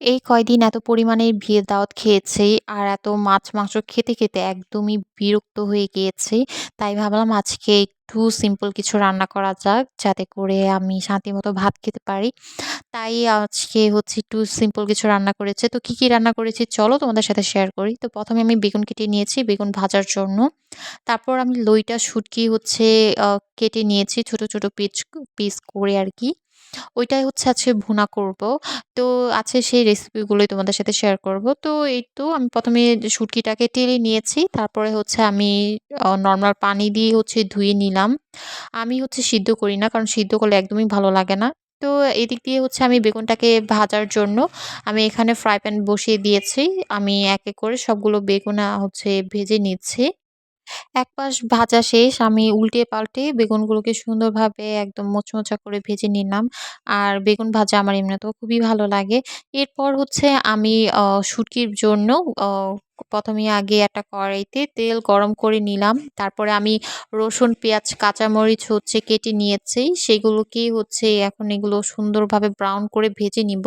এই কয়দিন এত পরিমাণে বিয়ের দাওয়াত খেয়েছি আর এত মাছ মাংস খেতে খেতে একদমই বিরক্ত হয়ে গিয়েছি। তাই ভাবলাম আজকে একটু সিম্পল কিছু রান্না করা যাক যাতে করে আমি শান্তি মতো ভাত খেতে পারি। তাই আজকে হচ্ছে একটু সিম্পল কিছু রান্না করেছে। তো কি কি রান্না করেছি চলো তোমাদের সাথে শেয়ার করি। তো প্রথমে আমি বেগুন কেটে নিয়েছি, বেগুন ভাজার জন্য। তারপর আমি লইটা, শুটকি হচ্ছে কেটে নিয়েছি ছোট ছোট পিচ, পিস করে আর কি। ওইটাই হচ্ছে আজকে ভুনা করব। তো আছে সেই রেসিপিগুলোই তোমাদের সাথে শেয়ার করব। তো এই তো আমি প্রথমে শুটকিটাকে টেলে নিয়েছি। তারপরে হচ্ছে আমি নর্মাল পানি দিয়ে হচ্ছে ধুয়ে নিলাম। আমি হচ্ছে সিদ্ধ করি না, কারণ সিদ্ধ করলে একদমই ভালো লাগে না। তো এদিক দিয়ে হচ্ছে আমি বেগুনটাকে ভাজার জন্য আমি এখানে ফ্রাই প্যান বসিয়ে দিয়েছি। আমি এক এক করে সবগুলো বেগুন হচ্ছে ভেজে নিচ্ছি। এক পাশ ভাজা শেষ, আমি উল্টে পাল্টে বেগুনগুলোকে সুন্দরভাবে একদম মোচমোচা করে ভেজে নিলাম। আর বেগুন ভাজা আমার এমনিতেও খুবই ভালো লাগে। এরপর হচ্ছে আমি শুটকির জন্য প্রথমে আগে একটা কড়াইতে তেল গরম করে নিলাম। তারপরে আমি রসুন, পেঁয়াজ, কাঁচামরিচ হচ্ছে কেটে নিয়েছি। সেগুলোকেই হচ্ছে এখন এগুলো সুন্দরভাবে ব্রাউন করে ভেজে নিব।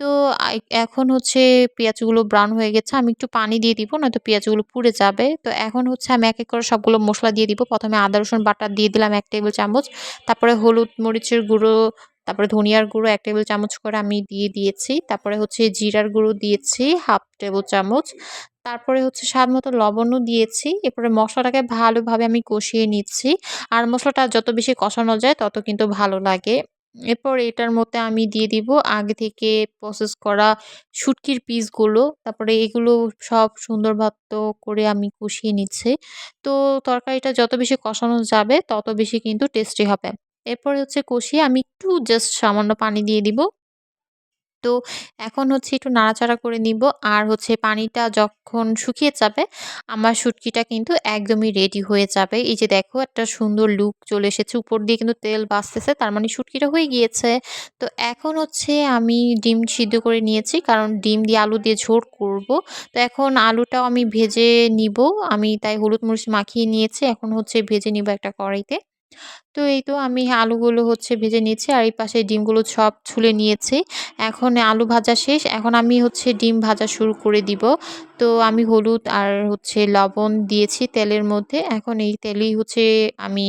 তো এখন হচ্ছে পেঁয়াজগুলো ব্রাউন হয়ে গেছে। আমি একটু পানি দিয়ে দিব, নয়তো পেঁয়াজগুলো পুড়ে যাবে। তো এখন হচ্ছে আমি এক এক করে সবগুলো মশলা দিয়ে দিব। প্রথমে আদা, রসুন বাটা দিয়ে দিলাম এক টেবিল চামচ। তারপরে হলুদ মরিচের গুঁড়ো তারপরে ধনিয়ার গুঁড়ো এক টেবিল চামচ করে আমি দিয়ে দিয়েছি। তারপরে হচ্ছে জিরার গুঁড়ো দিয়েছি হাফ টেবিল চামচ। তারপরে হচ্ছে স্বাদ মতো লবণও দিয়েছি। এরপরে মশলাটাকে ভালোভাবে আমি কষিয়ে নিচ্ছি। আর মশলাটা যত বেশি কষানো যায় তত কিন্তু ভালো লাগে। এরপর এটার মধ্যে আমি দিয়ে দিব আগে থেকে প্রসেস করা শুটকির পিসগুলো তারপরে এগুলো সব সুন্দর ভাত করে আমি কষিয়ে নিচ্ছি। তো তরকারিটা যত বেশি কষানো যাবে তত বেশি কিন্তু টেস্টি হবে। এরপরে হচ্ছে কষিয়ে আমি একটু জাস্ট সামান্য পানি দিয়ে দিব। তো এখন হচ্ছে একটু নাড়াচাড়া করে নিব আর হচ্ছে পানিটা যখন শুকিয়ে যাবে, আমার শুটকিটা কিন্তু একদমই রেডি হয়ে যাবে। এই যে দেখো একটা সুন্দর লুক চলে এসেছে, উপর দিয়ে কিন্তু তেল বাঁচতেছে, তার মানে শুটকিটা হয়ে গিয়েছে। তো এখন হচ্ছে আমি ডিম সিদ্ধ করে নিয়েছি, কারণ ডিম দিয়ে আলু দিয়ে ঝোল করব। তো এখন আলুটাও আমি ভেজে নিব, আমি তাই হলুদ মরিচ মাখিয়ে নিয়েছি, এখন হচ্ছে ভেজে নিব একটা কড়াইতে। তো এই তো আমি আলুগুলো হচ্ছে ভেজে নিয়েছি, আর এই পাশে ডিমগুলো সব ছুলে নিয়েছি। এখন আলু ভাজা শেষ, এখন আমি হচ্ছে ডিম ভাজা শুরু করে দিব। তো আমি হলুদ আর হচ্ছে লবণ দিয়েছি তেলের মধ্যে, এখন এই তেলেই হচ্ছে আমি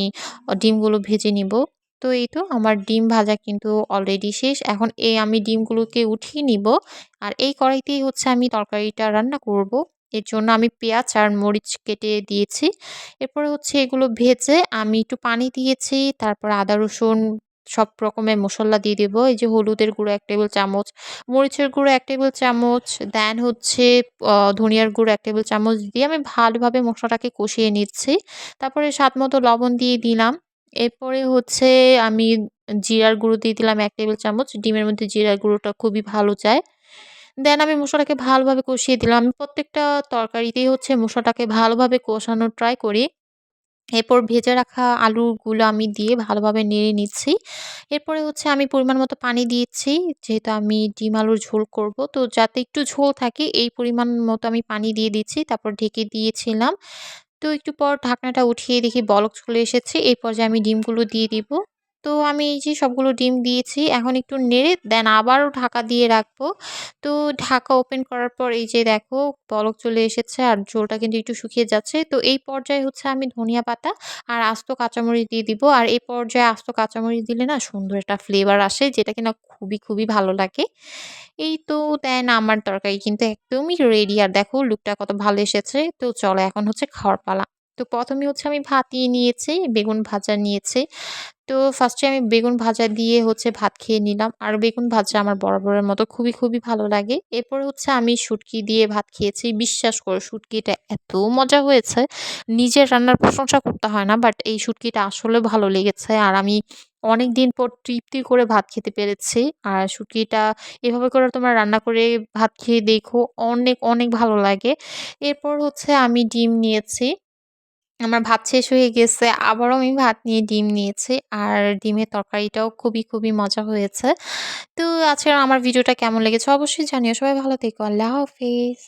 ডিমগুলো ভেজে নিব। তো এই তো আমার ডিম ভাজা কিন্তু অলরেডি শেষ, এখন এই আমি ডিমগুলোকে উঠিয়ে নিব, আর এই কড়াইতেই হচ্ছে আমি তরকারিটা রান্না করব। এর জন্য আমি পেঁয়াজ আর মরিচ কেটে দিয়েছি। এরপরে হচ্ছে এগুলো ভেজে আমি একটু পানি দিয়েছি, তারপর আদা, রসুন সব রকমের মশলা দিয়ে দেবো। এই যে হলুদের গুঁড়ো এক টেবিল চামচ, মরিচের গুঁড়ো এক টেবিল চামচ, দেন হচ্ছে ধনিয়ার গুঁড়ো এক টেবিল চামচ দিয়ে আমি ভালোভাবে মশলাটাকে কষিয়ে নিচ্ছি। তারপরে স্বাদ মতো লবণ দিয়ে দিলাম। এরপরে হচ্ছে আমি জিরার গুঁড়ো দিয়ে দিলাম এক টেবিল চামচ। ডিমের মধ্যে জিরার গুঁড়োটা খুবই ভালো যায়। দেন আমি মশলাটাকে ভালোভাবে কষিয়ে দিলাম। প্রত্যেকটা তরকারিতেই হচ্ছে মশলাটাকে ভালোভাবে কষানোর ট্রাই করি। এরপর ভেজে রাখা আলুগুলো আমি দিয়ে ভালোভাবে নেড়ে নিচ্ছি। এরপরে হচ্ছে আমি পরিমাণ মতো পানি দিয়েছি, যেহেতু আমি ডিম আলুর ঝোল করব। তো যাতে একটু ঝোল থাকে, এই পরিমাণ মতো আমি পানি দিয়ে দিচ্ছি, তারপর ঢেকে দিয়েছিলাম। তো একটু পর ঢাকনাটা উঠিয়ে দেখি বলক চলে এসেছে। এই পর্যায়ে আমি ডিমগুলো দিয়ে দিব। তো আমি এই যে সবগুলো ডিম দিয়েছি, এখন একটু নেড়ে দেন আবারও ঢাকা দিয়ে রাখব। তো ঢাকা ওপেন করার পর এই যে দেখো বলক চলে এসেছে আর ঝোলটা কিন্তু একটু শুকিয়ে যাচ্ছে। তো এই পর্যায়ে হচ্ছে আমি ধনিয়া পাতা আর আস্ত কাঁচামরিচ দিয়ে দিব। আর এই পর্যায়ে আস্ত কাঁচামরিচ দিলে না সুন্দর একটা ফ্লেভার আসে যেটা কিনা খুবই খুবই ভালো লাগে। এই তো দেন আমার তরকারি কিন্তু একদমই রেডি আর দেখো লুকটা কত ভালো এসেছে। তো চলো এখন হচ্ছে খাওয়ার পালা। তো প্রথমে হচ্ছে আমি ভাত নিয়েছি, বেগুন ভাজা নিয়েছি। তো ফার্স্টে আমি বেগুন ভাজা দিয়ে হচ্ছে ভাত খেয়ে নিলাম। আর বেগুন ভাজা আমার বরাবরের মতো খুবই খুবই ভালো লাগে। এরপর হচ্ছে আমি শুটকি দিয়ে ভাত খেয়েছি। বিশ্বাস করো, শুটকিটা এত মজা হয়েছে। নিজের রান্নার প্রশংসা করতে হয় না বাট এই শুটকিটা আসলে ভালো লেগেছে। আর আমি অনেক দিন পর তৃপ্তি করে ভাত খেতে পেরেছি। আর শুটকিটা এভাবে করে তোমরা রান্না করে ভাত খেয়ে দেখো, অনেক অনেক ভালো লাগে। এরপর হচ্ছে আমি ডিম নিয়েছি। আমার ভাত শেষ হয়ে গেছে, আবারও আমি ভাত নিয়ে ডিম নিয়েছি আর ডিমের তরকারিটাও খুবই খুবই মজা হয়েছে। তো আজকে আমার ভিডিওটা কেমন লেগেছে অবশ্যই জানিও। সবাই ভালো থেকো। আল্লাহ হাফিজ।